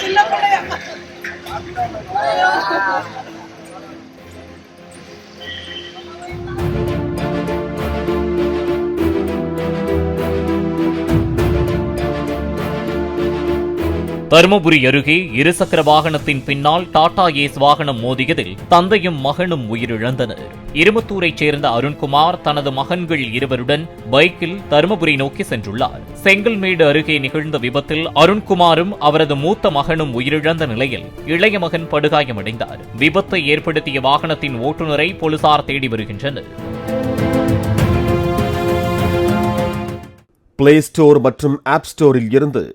चिल्ल कुठे தருமபுரி அருகே இருசக்கர வாகனத்தின் பின்னால் டாடா ஏஸ் வாகனம் மோதியதில் தந்தையும் மகனும் உயிரிழந்தனர். இருமத்தூரைச் சேர்ந்த அருண்குமார் தனது மகன்கள் இருவருடன் பைக்கில் தருமபுரி நோக்கி சென்றுள்ளார். செங்கல்மேடு அருகே நிகழ்ந்த விபத்தில் அருண்குமாரும் அவரது மூத்த மகனும் உயிரிழந்த நிலையில் இளைய மகன் படுகாயமடைந்தார். விபத்தை ஏற்படுத்திய வாகனத்தின் ஓட்டுநரை போலீசார் தேடி வருகின்றனர். பிளே ஸ்டோர் மற்றும் ஆப் ஸ்டோரில் இருந்து